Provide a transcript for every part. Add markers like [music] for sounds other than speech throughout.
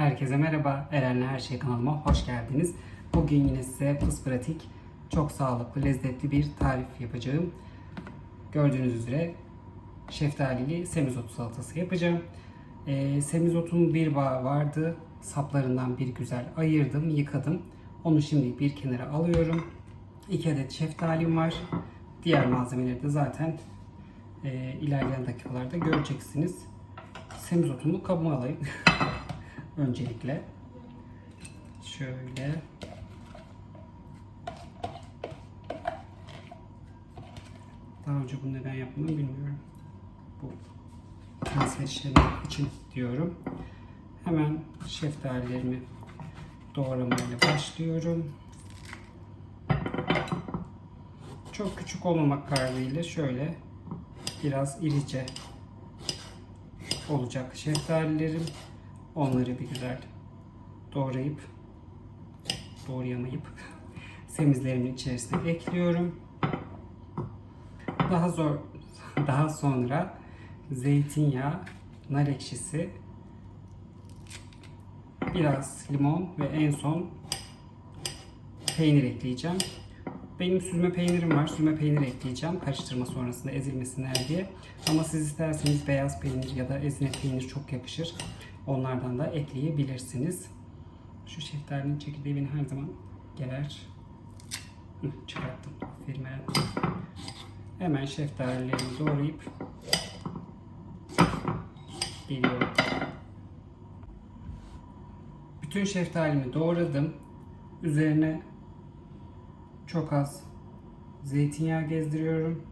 Herkese merhaba. Eren'le Her Şey kanalıma hoş geldiniz. Bugün yine size pıs pratik, çok sağlıklı, lezzetli bir tarif yapacağım. Gördüğünüz üzere şeftalili semizotu salatası yapacağım. Ee, semizotun bir bağı vardı. Saplarından bir güzel ayırdım, yıkadım. Onu şimdi bir kenara alıyorum. 2 adet şeftalim var. Diğer malzemeleri de zaten e, ilerleyen dakikalarda göreceksiniz. Semizotumu kabıma alayım. [laughs] Öncelikle. Şöyle. Daha önce bunu neden yaptığımı bilmiyorum. Bu işlemi için diyorum. Hemen şeftalilerimi doğramayla başlıyorum. Çok küçük olmamak kaydıyla şöyle biraz irice olacak şeftalilerim. Onları bir güzel doğrayıp doğrayamayıp [laughs] semizlerimin içerisine ekliyorum. Daha zor [laughs] daha sonra zeytinyağı, nar ekşisi, biraz limon ve en son peynir ekleyeceğim. Benim süzme peynirim var. Süzme peynir ekleyeceğim karıştırma sonrasında ezilmesinler diye. Ama siz isterseniz beyaz peynir ya da ezine peynir çok yakışır. Onlardan da ekleyebilirsiniz. Şu şeftalinin çekirdeği beni her zaman gelir. Hı, Çıkarttım. Aferin. Hemen şeftalilerimi doğrayıp geliyorum. Bütün şeftalimi doğradım. Üzerine çok az zeytinyağı gezdiriyorum.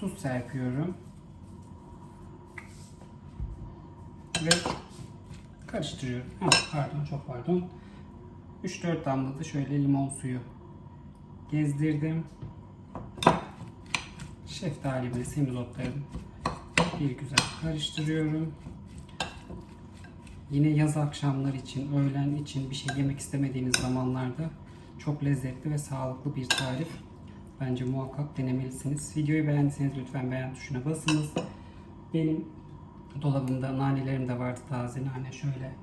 Tuz serpiyorum. Ve karıştırıyorum. Ha, pardon çok pardon. 3-4 damla da şöyle limon suyu gezdirdim. Şeftali ve semizotlarımı bir güzel karıştırıyorum. Yine yaz akşamları için, öğlen için bir şey yemek istemediğiniz zamanlarda çok lezzetli ve sağlıklı bir tarif. Bence muhakkak denemelisiniz. Videoyu beğendiyseniz lütfen beğen tuşuna basınız. Benim dolabımda nanelerim de vardı taze nane. Şöyle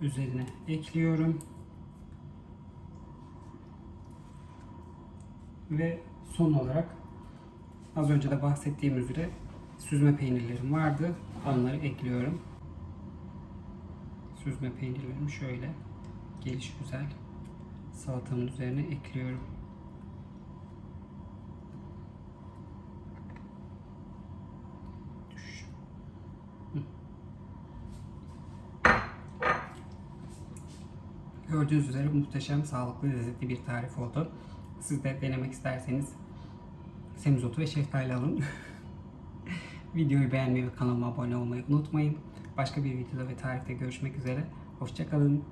üzerine ekliyorum. Ve son olarak az önce de bahsettiğim üzere süzme peynirlerim vardı. Onları ekliyorum. Süzme peynirlerimi şöyle geliş güzel salatamın üzerine ekliyorum. Gördüğünüz üzere muhteşem, sağlıklı, lezzetli bir tarif oldu. Siz de denemek isterseniz semizotu ve şeftali alın. [laughs] Videoyu beğenmeyi ve kanalıma abone olmayı unutmayın. Başka bir videoda ve tarifte görüşmek üzere. Hoşçakalın.